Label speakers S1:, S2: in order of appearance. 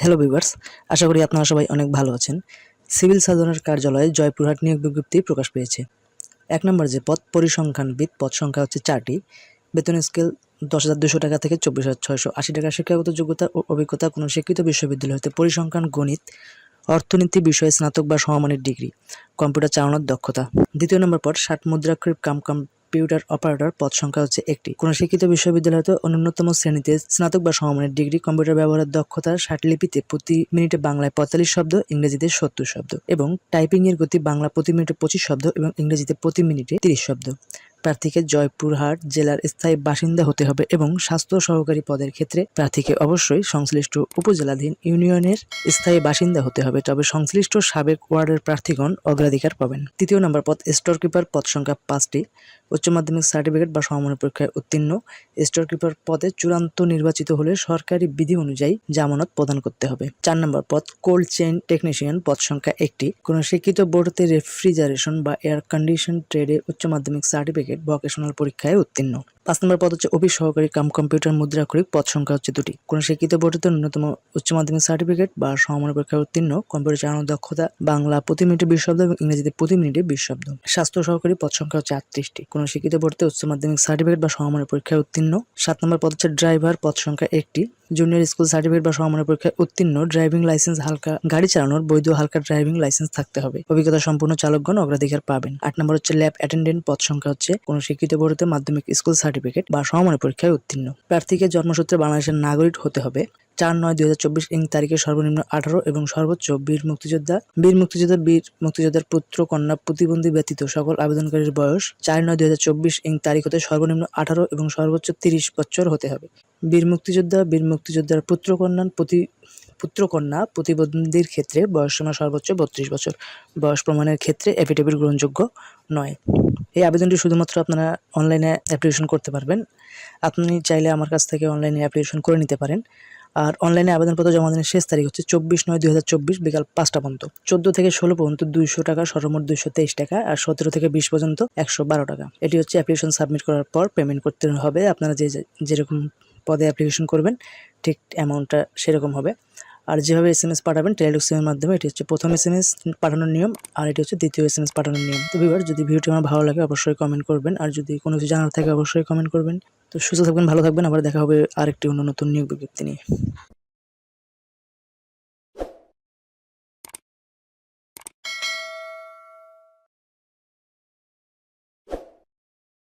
S1: Hello viewers আশা করি আপনারা সবাই অনেক ভালো আছেন। সিভিল সার্জনের কার্যালয়ে জয়পুরহাট নিয়োগ বিজ্ঞপ্তি প্রকাশ পেয়েছে। এক নম্বর যে পদ, পরিসংখ্যানবিদ, পদ সংখ্যা হচ্ছে চারটি। বেতন স্কেল দশ হাজার দুশো টাকা থেকে চব্বিশ হাজার ছয়শো আশি টাকা। শিক্ষাগত যোগ্যতা ও অভিজ্ঞতা কোনো শিক্ষিত বিশ্ববিদ্যালয় হতে পরিসংখ্যান, গণিত, অর্থনীতি বিষয়ে স্নাতক বা সমমানের ডিগ্রি। কম্পিউটার চালানোর দক্ষতা। দ্বিতীয় নম্বর পদ, ষাট মুদ্রাক্ষরিক কাম কম্পিউটার অপারেটর পদ সংখ্যা হচ্ছে একটি। কোনো শিক্ষিত বিশ্ববিদ্যালয় হতে অন্যতম শ্রেণীতে স্নাতক বা সমমানের ডিগ্রি, কম্পিউটার ব্যবহারের দক্ষতা ষাট লিপিতে প্রতি মিনিটে বাংলায় পঁয়তাল্লিশ শব্দ, ইংরেজিতে সত্তর শব্দ এবং টাইপিং এর গতি বাংলা প্রতি মিনিটে পঁচিশ শব্দ এবং ইংরেজিতে প্রতি মিনিটে তিরিশ শব্দ। প্রার্থীকে জয়পুরহাট জেলার স্থায়ী বাসিন্দা হতে হবে এবং স্বাস্থ্য সহকারী পদের ক্ষেত্রে প্রার্থীকে অবশ্যই সংশ্লিষ্ট উপজেলাধীন ইউনিয়নের স্থায়ী বাসিন্দা হতে হবে, তবে সংশ্লিষ্ট সাবেক ওয়ার্ডের প্রার্থীগণ অগ্রাধিকার পাবেন। তৃতীয় নম্বর পদ স্টোর কিপার পদ সংখ্যা পাঁচটি। উচ্চ মাধ্যমিক সার্টিফিকেট বা সমমানের পরীক্ষায় উত্তীর্ণ। স্টোর কিপার পদে চূড়ান্ত নির্বাচিত হলে সরকারি বিধি অনুযায়ী জামানত প্রদান করতে হবে। চার নম্বর পদ, কোল্ড চেইন টেকনিশিয়ান, পদ সংখ্যা একটি। কোনো শিক্ষিত বোর্ডতে রেফ্রিজারেশন বা এয়ার কন্ডিশন ট্রেডে উচ্চ মাধ্যমিক সার্টিফিকেট ভোকেশনাল পরীক্ষায় উত্তীর্ণ। পাঁচ নম্বর পদ হচ্ছে অফিস সহকারী কাম কম্পিউটার মুদ্রাক্ষরিক পদ সংখ্যা হচ্ছে দুটি। কোনো শিক্ষিত বর্ধিত ন্যূনতম উচ্চ মাধ্যমিক সার্টিফিকেট বা সমমানের পরীক্ষায় উত্তীর্ণ, কম্পিউটার চালানোর দক্ষতা, বাংলা প্রতি মিনিটে বিশ শব্দ এবং ইংরেজিতে প্রতি মিনিটে বিশ শব্দ। স্বাস্থ্য সহকারী পদ সংখ্যা হচ্ছে আটত্রিশটি। কোনো শিক্ষিত বর্ধিত উচ্চ মাধ্যমিক সার্টিফিকেট বা সমমান পরীক্ষায় উত্তীর্ণ, সাত নম্বর পদ হচ্ছে ড্রাইভার, পদ সংখ্যা একটি। জুনিয়র স্কুল সার্টিফিকেট বা সমমানের পরীক্ষায় উত্তীর্ণ ড্রাইভিং লাইসেন্স হালকা গাড়ি চালানোর বৈধ হালকা ড্রাইভিং লাইসেন্স থাকতে হবে। অভিজ্ঞতা সম্পূর্ণ চালকগণ অগ্রাধিকার পাবেন। আট নম্বর হচ্ছে ল্যাব অ্যাটেন্ডেন্ট পদ সংখ্যা হচ্ছে কোন শিক্ষিত বোর্ডতে মাধ্যমিক স্কুল সার্টিফিকেট বা সমমানের পরীক্ষায় উত্তীর্ণ। প্রার্থীকে জন্মসূত্রে বাংলাদেশের নাগরিক হতে হবে। চার নয় দুই হাজার চব্বিশ ইং তারিখে সর্বনিম্ন আঠারো এবং সর্বোচ্চ বীর মুক্তিযোদ্ধা বীর মুক্তিযোদ্ধা, বীর মুক্তিযোদ্ধার পুত্র, কন্যা, প্রতিবন্ধী ব্যতীত সকল আবেদনকারীর বয়স চার নয় দুই হাজার চব্বিশ ইং তারিখ হতে সর্বনিম্ন আঠারো এবং সর্বোচ্চ তিরিশ বছর হতে হবে। বীর মুক্তিযোদ্ধা, বীর মুক্তিযোদ্ধার পুত্র, কন্যা, প্রতি পুত্রকন্যা প্রতিবন্ধীর ক্ষেত্রে বয়সসীমা সর্বোচ্চ বত্রিশ বছর। বয়স প্রমাণের ক্ষেত্রে এফিডেভিট গ্রহণযোগ্য নয়। এই আবেদনটি শুধুমাত্র আপনারা অনলাইনে অ্যাপ্লিকেশন করতে পারবেন। আপনি চাইলে আমার কাছ থেকে অনলাইনে অ্যাপ্লিকেশন করে নিতে পারেন। আর অনলাইনে আবেদনপত্র জমা দেওয়ার শেষ তারিখ হচ্ছে চব্বিশ নয় দুই হাজার চব্বিশ বিকাল পাঁচটা পর্যন্ত। চোদ্দ থেকে ষোলো পর্যন্ত দুইশো টাকা, সর্বমোট দুইশো তেইশ টাকা আর সতেরো থেকে বিশ পর্যন্ত একশো বারো টাকা। এটি হচ্ছে অ্যাপ্লিকেশন সাবমিট করার পর পেমেন্ট করতে হবে। আপনারা যে- যেরকম পদে অ্যাপ্লিকেশন করবেন, ঠিক অ্যামাউন্টটা সেরকম হবে। আর যেভাবে এস এম এস পাঠাবেন টেলিডক্সিমের মাধ্যমে, এটি হচ্ছে প্রথম এস এম এস পাঠানোর নিয়ম, আর এটি হচ্ছে দ্বিতীয় এস এম এস পাঠানোর নিয়ম। তো ভিউয়ার যদি ভিডিওটি আমার ভালো লাগে, অবশ্যই কমেন্ট করবেন, আর যদি কোনো কিছু জানার থাকে, অবশ্যই কমেন্ট করবেন। তো সুস্থ থাকবেন, ভালো থাকবেন, আবার দেখা হবে আরেকটি অন্য নতুন নিয়োগ বিজ্ঞপ্তি নিয়ে।